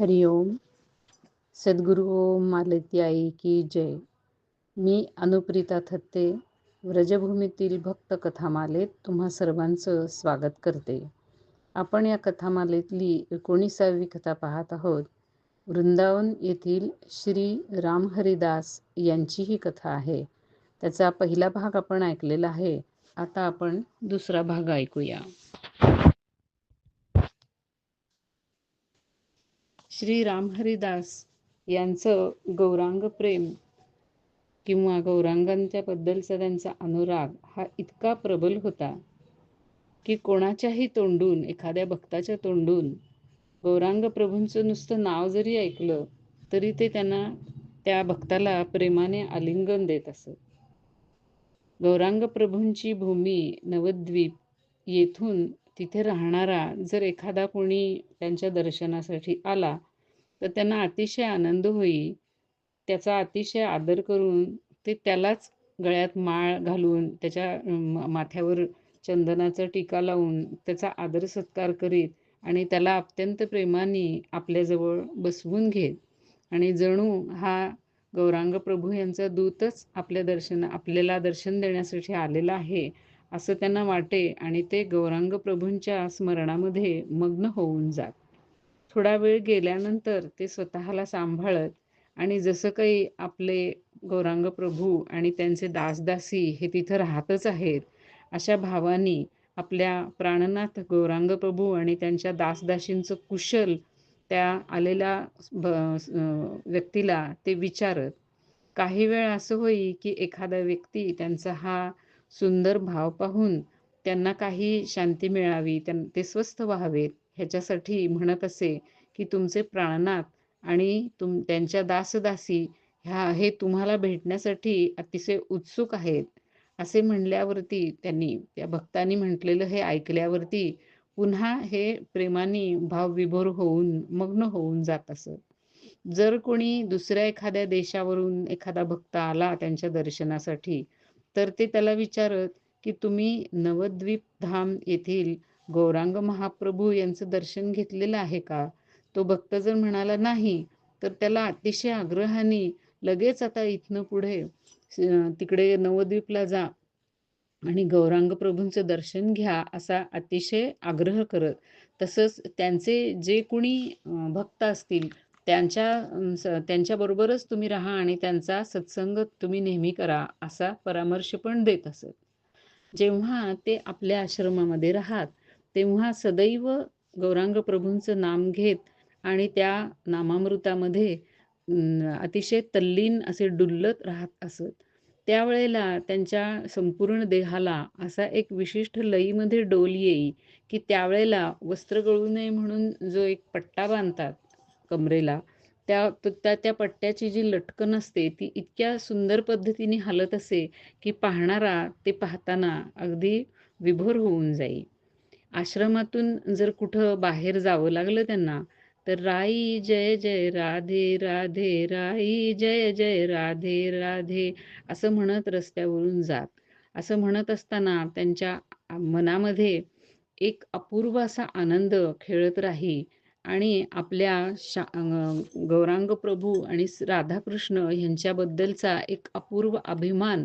हरिओम सद्गुरू ओम मालती आई की जय. मी अनुप्रिता थत्ते व्रजभूमीतील भक्त कथामालेत तुम्हा सर्वांचं स्वागत करते. आपण या कथामालेतली एकोणीसावी कथा पाहत आहोत. वृंदावन येथील श्री रामहरिदास यांची ही कथा आहे. त्याचा पहिला भाग आपण ऐकलेला आहे. आता आपण दुसरा भाग ऐकूया. श्री रामहरिदास यांचं गौरांग प्रेम किंवा गौरांगांच्या बद्दलचा त्यांचा अनुराग हा इतका प्रबल होता की कोणाच्याही तोंडून एखाद्या भक्ताच्या तोंडून गौरांग प्रभूंचं नुसतं नाव जरी ऐकलं तरी ते त्यांना त्या भक्ताला प्रेमाने आलिंगन देत असत. गौरांग प्रभूंची भूमी नवद्वीप येथून तिथे राहणारा जर एखादा कोणी त्यांच्या दर्शनासाठी आला तर त्यांना अतिशय आनंद होई त्याचा अतिशय आदर करून ते त्यालाच गळ्यात माळ घालून त्याच्या माथ्यावर चंदनाचा टीका लावून त्याचा आदर सत्कार करीत आणि त्याला अत्यंत प्रेमाने आपल्याजवळ बसवून घेत. आणि जणू हा गौरांग प्रभू यांचा दूतच आपल्या दर्शन आपल्याला दर्शन देण्यासाठी आलेला आहे. असं त्यांना वाटे आणि ते गौरांग प्रभूंच्या स्मरणामध्ये मग्न होऊन जात. थोडा वेळ गेल्यानंतर ते स्वतःला सांभाळत आणि जसं काही आपले गौरांग प्रभू आणि त्यांचे दासदासी हे तिथं राहतच आहेत अशा भावानी आपल्या प्राणनाथ गौरांग प्रभू आणि त्यांच्या दासदासींचं कुशल त्या आलेल्या व्यक्तीला ते विचारत. काही वेळ असं होई की एखादा व्यक्ती त्यांचा हा सुंदर भाव पाहून त्यांना काही शांती मिळावी त्यां ते स्वस्थ व्हावेत. ह्याच्यासाठी म्हणत असे की तुमचे प्राणनाथ आणि तुम त्यांच्या दासदासी ह्या हे तुम्हाला भेटण्यासाठी अतिशय उत्सुक आहेत. असे म्हणल्यावरती त्यांनी त्या भक्तांनी म्हटलेलं हे ऐकल्यावरती पुन्हा हे प्रेमाने भावविभोर होऊन मग्न होऊन जात असत. जर कोणी दुसऱ्या एखाद्या देशावरून एखादा भक्त आला त्यांच्या दर्शनासाठी तर ते त्याला विचारत की तुम्ही नवद्वीप धाम येथील गौरांग महाप्रभू यांचं दर्शन घेतलेलं आहे का तो भक्त जर म्हणाला नाही तर त्याला अतिशय आग्रहाने लगेच आता इथनं पुढे तिकडे नवद्वीपला जा आणि गौरांग प्रभूंचं दर्शन घ्या असा अतिशय आग्रह करत. तसंच त्यांचे जे कोणी भक्त असतील त्यांच्या त्यांच्याबरोबरच तुम्ही राहा आणि त्यांचा सत्संग तुम्ही नेहमी करा असा परामर्श पण देत असत. जेव्हा ते आपल्या आश्रमामध्ये राहत तेव्हा सदैव गौरांग प्रभूंचं नाम घेत आणि त्या नामामृतामध्ये अतिशय तल्लीन असे डुल्लत राहत असत. त्यावेळेला त्यांच्या संपूर्ण देहाला असा एक विशिष्ट लईमध्ये डोल येई की त्यावेळेला वस्त्र गळू नये म्हणून जो एक पट्टा बांधतात कमरेला त्या त्या त्या पट्ट्याची जी लटकन असते ती इतक्या सुंदर पद्धतीने हलत असे की पाहणारा ते पाहताना अगदी विभोर होऊन जाई. आश्रमातून जर कुठं बाहेर जावं लागलं त्यांना तर राई जय जय राधे राधे राई जय जय राधे राधे असं म्हणत रस्त्यावरून जात. असं म्हणत असताना त्यांच्या मनामध्ये एक अपूर्व असा आनंद खेळत राही. आणि आपल्या शा गौरांग प्रभू आणि राधाकृष्ण यांच्याबद्दलचा एक अपूर्व अभिमान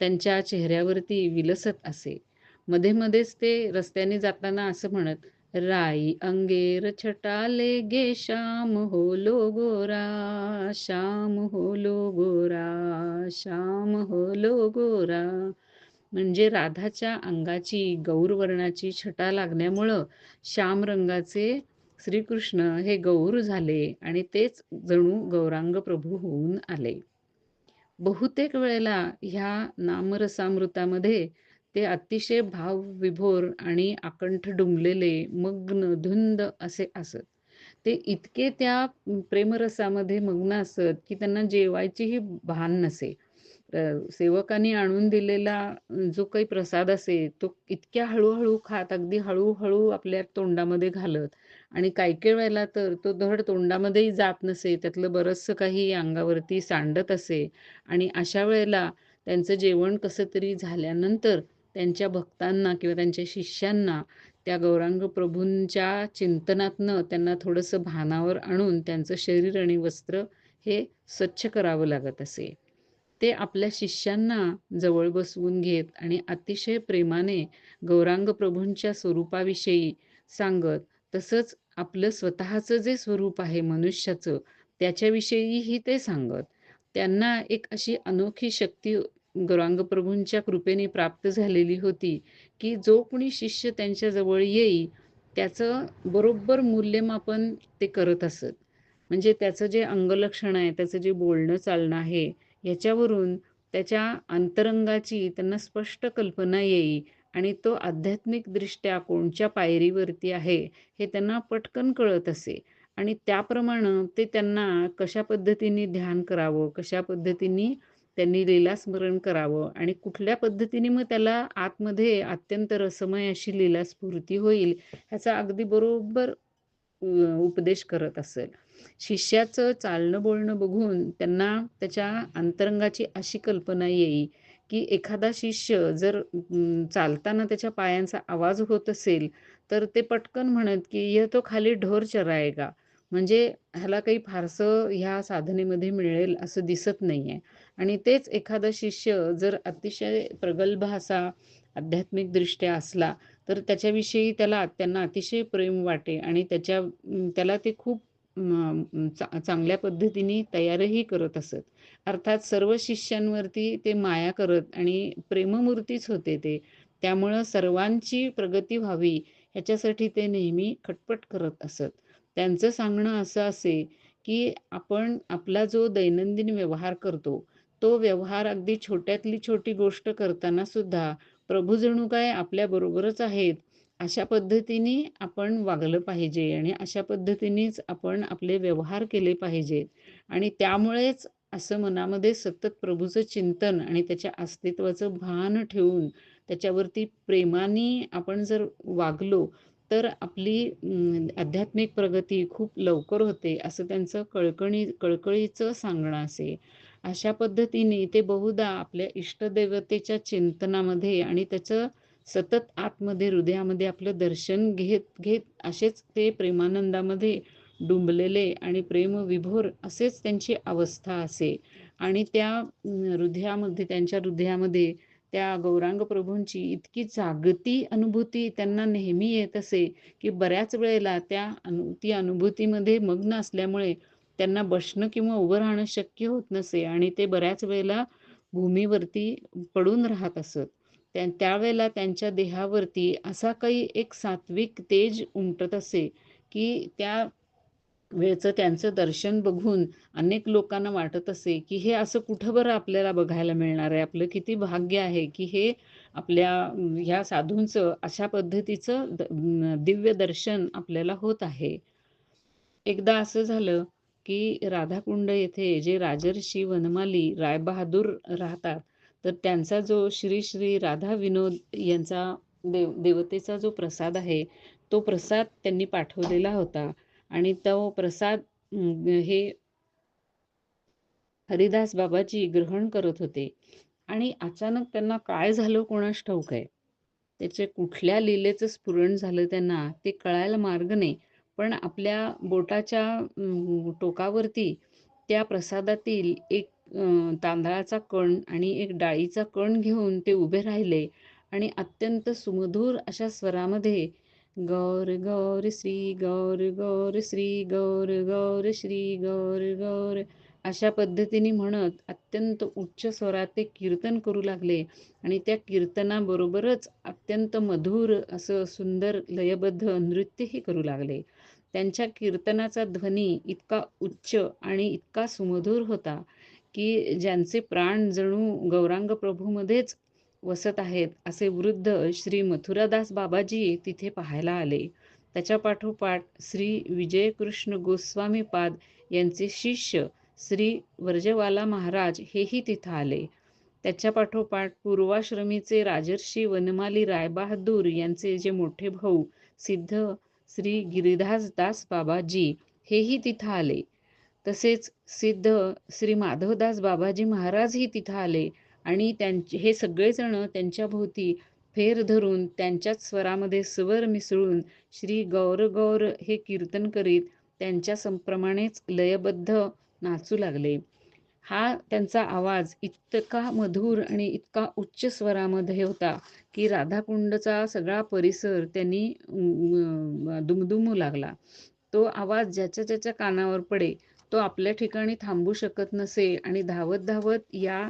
त्यांच्या चेहऱ्यावरती विलसत असे. मध्ये मध्येच ते रस्त्याने जाताना असं म्हणत राई अंगेर छटाले गे श्याम होलो गोरा श्याम होलो गोरा श्याम होलो गोरा म्हणजे राधाच्या अंगाची गौरवर्णाची छटा लागण्यामुळं श्याम रंगाचे श्रीकृष्ण हे गौर झाले आणि तेच जणू गौरांग प्रभू होऊन आले. बहुतेक वेळेला ह्या नामरसामृतामध्ये ते अतिशय भाव विभोर आणि आकंठ डुंबलेले मग्न धुंद असे असत. ते इतके त्या प्रेमरसामध्ये मग्न असत की त्यांना जेवायचीही भान नसे. सेवकांनी आणून दिलेला जो काही प्रसाद असे तो इतक्या हळूहळू खात अगदी हळूहळू आपल्या तोंडामध्ये घालत आणि काही काही वेळेला तर तो धड तोंडामध्येही जात नसे त्यातलं बरंचसं काही अंगावरती सांडत असे आणि अशा वेळेला त्यांचं जेवण कसं तरी झाल्यानंतर त्यांच्या भक्तांना किंवा त्यांच्या शिष्यांना त्या गौरांग प्रभूंच्या चिंतनातनं त्यांना थोडंसं भानावर आणून त्यांचं शरीर आणि वस्त्र हे स्वच्छ करावं लागत असे. ते आपल्या शिष्यांना जवळ बसवून घेत आणि अतिशय प्रेमाने गौरांग प्रभूंच्या स्वरूपाविषयी सांगत तसंच आपलं स्वतःचं जे स्वरूप आहे मनुष्याचं त्याच्याविषयीही ते सांगत. त्यांना एक अशी अनोखी शक्ती गौरांगप्रभूंच्या कृपेने प्राप्त झालेली होती की जो कोणी शिष्य त्यांच्याजवळ येई त्याचं बरोबर मूल्यमापन ते करत असत. म्हणजे त्याचं जे अंगलक्षण आहे त्याचं जे बोलणं चालणं आहे याच्यावरून त्याच्या अंतरंगाची त्यांना स्पष्ट कल्पना येई आणि तो आध्यात्मिकदृष्ट्या कोणत्या पायरीवरती आहे हे त्यांना पटकन कळत असे. आणि त्याप्रमाणे ते त्यांना कशा पद्धतीने ध्यान करावं कशा पद्धतीने त्यांनी लीलास्मरण करावं आणि कुठल्या पद्धतीने मग त्याला आतमध्ये अत्यंत रसमय अशी लीलास्फूर्ती होईल ह्याचा अगदी बरोबर उपदेश करत असेल. शिष्याचं चालणं बोलणं बघून त्यांना त्याच्या अंतरंगाची अशी कल्पना येई. की एखादा शिष्य जर चालताना त्याच्या पायांचा आवाज होत असेल तर ते पटकन म्हणत की ये तो खाली ढोर चरायगा म्हणजे ह्याला काही फारसं ह्या साधनेमध्ये मिळेल असं दिसत नाही आहे आणि तेच एखादा शिष्य जर अतिशय प्रगल्भ असा आध्यात्मिकदृष्ट्या असला तर त्याच्याविषयी त्याला त्यांना अतिशय प्रेम वाटे आणि त्याच्या त्याला ते खूप चा चांगल्या पद्धतीने तयारही करत असत. अर्थात सर्व शिष्यांवरती ते माया करत आणि प्रेममूर्तीच होते ते. त्यामुळं सर्वांची प्रगती व्हावी ह्याच्यासाठी ते नेहमी खटपट करत असत. त्यांचं सांगणं असं असे की आपण आपला जो दैनंदिन व्यवहार करतो तो व्यवहार अगदी छोट्यातली छोटी गोष्ट करताना सुद्धा प्रभू जणू काय आपल्याबरोबरच आहेत अशा पद्धतीने आपण वागलं पाहिजे आणि अशा पद्धतीनेच आपण आपले व्यवहार केले पाहिजेत आणि त्यामुळेच असं मनामध्ये सतत प्रभूचं चिंतन आणि त्याच्या अस्तित्वाचं भान ठेवून त्याच्यावरती प्रेमाने आपण जर वागलो तर आपली आध्यात्मिक प्रगती खूप लवकर होते असं त्यांचं कळकणी कळकळीचं सांगणं असे. अशा पद्धतीने ते बहुधा आपल्या इष्टदेवतेच्या चिंतनामध्ये आणि त्याचं सतत आतमध्ये हृदयामध्ये आपलं दर्शन घेत घेत असेच ते प्रेमानंदामध्ये डुंबलेले आणि प्रेमविभोर असेच त्यांची अवस्था असे. आणि त्या हृदयामध्ये त्यांच्या हृदयामध्ये त्या गौरांग प्रभूंची इतकी जागती अनुभूती त्यांना नेहमी येत असे की बऱ्याच वेळेला त्या अनु ती अनुभूतीमध्ये मग्न असल्यामुळे त्यांना बसणं किंवा उभं राहणं शक्य होत नसे आणि ते बऱ्याच वेळेला भूमीवरती पडून राहत असत. त्या त्यावेळेला त्यांच्या देहावरती असा काही एक सात्विक तेज उमटत असे की त्या वेळचं त्यांचं दर्शन बघून अनेक लोकांना वाटत असे की हे असं कुठं बरं आपल्याला बघायला मिळणार आहे? आपलं किती भाग्य आहे की हे आपल्या ह्या साधूंचं अशा पद्धतीचं दिव्य दर्शन आपल्याला होत आहे. एकदा असं झालं की राधाकुंड येथे जे राजर्षी वनमाली रायबहादूर राहतात तर त्यांचा जो श्री श्री राधा विनोद यांचा देव देवतेचा जो प्रसाद आहे तो प्रसाद त्यांनी पाठवलेला होता. आणि तो प्रसाद हे हरिदास बाबाजी ग्रहण करत होते. आणि अचानक त्यांना काय झालं कोणास ठाऊक आहे? त्याचे कुठल्या लिलेचं स्फुरण झालं त्यांना ते कळायला मार्ग नाही. पण आपल्या बोटाच्या टोकावरती त्या प्रसादातील एक तांदळाचा कण आणि एक डाळीचा कण घेऊन ते उभे राहिले आणि अत्यंत सुमधूर अशा स्वरामध्ये गौर गौर श्री गौर गौर श्री गौर गौर श्री गौर गौर अशा पद्धतीने म्हणत अत्यंत उच्च स्वरात ते कीर्तन करू लागले आणि त्या कीर्तनाबरोबरच अत्यंत मधुर असं सुंदर लयबद्ध नृत्यही करू लागले. त्यांच्या कीर्तनाचा ध्वनी इतका उच्च आणि इतका सुमधुर होता की ज्यांचे प्राण जणू गौरांग प्रभूमध्येच वसत आहेत असे वृद्ध श्री मथुरादास बाबाजी तिथे पाहायला आले. त्याच्या पाठोपाठ श्री विजयकृष्ण गोस्वामी पाद यांचे शिष्य श्री वर्जवाला महाराज हेही तिथं आले. त्याच्या पाठोपाठ पूर्वाश्रमीचे राजर्षी वनमाली रायबहादूर यांचे जे मोठे भाऊ सिद्ध श्री गिरिदास दास बाबाजी हेही तिथं आले. तसेच सिद्ध श्री माधवदास बाबाजी महाराजही तिथं आले आणि त्यांचे हे सगळेजण त्यांच्या भोवती फेर धरून त्यांच्याच स्वरामध्ये स्वर मिसळून श्री गौर गौर हे कीर्तन करीत त्यांच्या संप्रमाणेच लयबद्ध नाचू लागले. हा त्यांचा आवाज इतका मधुर आणि इतका उच्च स्वरामध्ये होता की राधाकुंडचा सगळा परिसर त्यांनी दुमदुमू लागला. तो आवाज ज्याच्या ज्याच्या कानावर पडे तो आपल्या ठिकाणी थांबू शकत नसे आणि धावत धावत या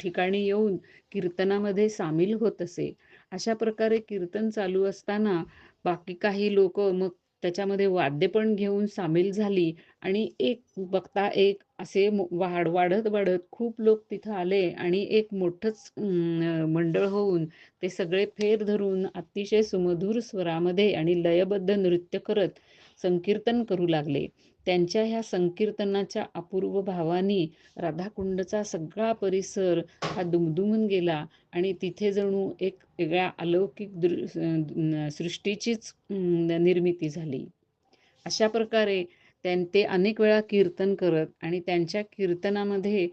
ठिकाणी येऊन कीर्तनामध्ये सामील होत असे. अशा प्रकारे कीर्तन चालू असताना बाकी काही लोक मग त्याच्यामध्ये वाद्य पण घेऊन सामील झाली आणि एक बघता एक असे वाढ वाढत वाढत खूप लोक तिथं आले आणि एक मोठंच मंडळ होऊन ते सगळे फेर धरून अतिशय सुमधुर स्वरामध्ये आणि लयबद्ध नृत्य करत संकीर्तन करू लागले. त्यांच्या ह्या संकीर्तनाच्या अपूर्व भावानी राधाकुंडचा सगळा परिसर हा दुमदुमून गेला आणि तिथे जणू एक वेगळ्या अलौकिक दृ सृष्टीचीच निर्मिती झाली. अशा प्रकारे त्यां ते अनेक वेळा कीर्तन करत आणि त्यांच्या कीर्तनामध्ये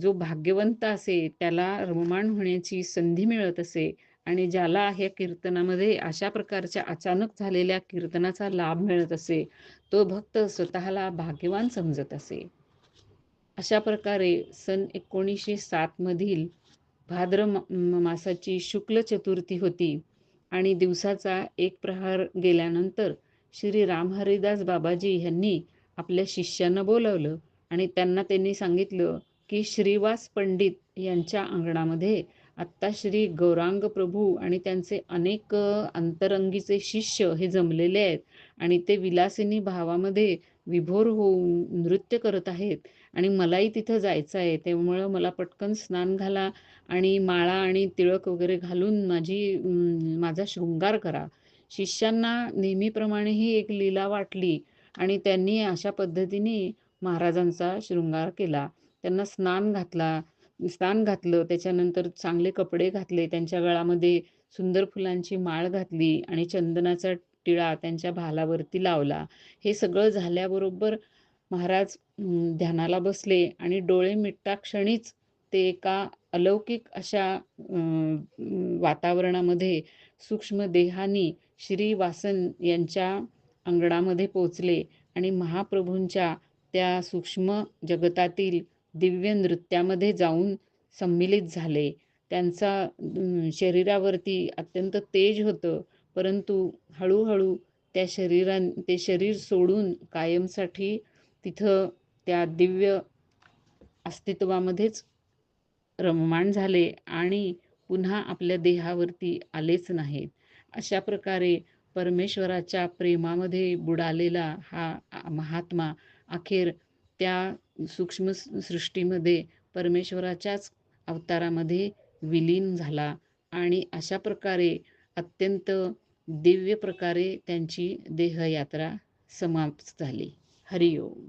जो भाग्यवंत असे त्याला रममाण होण्याची संधी मिळत असे आणि ज्याला ह्या कीर्तनामध्ये अशा प्रकारच्या अचानक झालेल्या कीर्तनाचा लाभ मिळत असे तो भक्त स्वतःला भाग्यवान समजत असे. अशा प्रकारे सन एकोणीसशे सातमधील भाद्र मासाची शुक्ल चतुर्थी होती आणि दिवसाचा एक प्रहार गेल्यानंतर श्री राम हरिदास बाबाजी यांनी आपल्या शिष्यांना बोलावलं आणि त्यांना त्यांनी सांगितलं की श्रीवास पंडित यांच्या अंगणामध्ये आत्ता श्री गौरांग प्रभू आणि त्यांचे अनेक अंतरंगीचे शिष्य हे जमलेले आहेत आणि ते विलासिनी भावामध्ये विभोर होऊन नृत्य करत आहेत. आणि मलाही तिथं जायचं आहे. त्यामुळं मला पटकन स्नान घाला आणि माळा आणि तिळक वगैरे घालून माझी माझा शृंगार करा. शिष्यांना नेहमीप्रमाणे ही एक लीला वाटली आणि त्यांनी अशा पद्धतीने महाराजांचा शृंगार केला. त्यांना स्नान घातला. स्नान घातलं त्याच्यानंतर चांगले कपडे घातले त्यांच्या गळामध्ये सुंदर फुलांची माळ घातली आणि चंदनाचा टिळा त्यांच्या भालावरती लावला. हे सगळं झाल्याबरोबर महाराज ध्यानाला बसले आणि डोळे मिटता क्षणीच ते एका अलौकिक अशा वातावरणामध्ये सूक्ष्म देहानी श्री वासन यांच्या अंगणामध्ये पोचले आणि महाप्रभूंच्या त्या सूक्ष्म जगतातील दिव्य नृत्यामध्ये जाऊन सम्मिलित झाले. त्यांचा शरीरावरती अत्यंत तेज होतं परंतु हळूहळू त्या शरीरा ते शरीर सोडून कायमसाठी तिथं त्या दिव्य अस्तित्वामध्येच रममाण झाले आणि पुन्हा आपल्या देहावरती आलेच नाहीत. अशा प्रकारे परमेश्वराच्या प्रेमामध्ये बुडालेला हा महात्मा अखेर त्या सूक्ष्म सृष्टीमध्ये परमेश्वराच्याच अवतारामध्ये विलीन झाला आणि अशा प्रकारे अत्यंत दिव्य प्रकारे त्यांची देहयात्रा समाप्त झाली. हरिओम.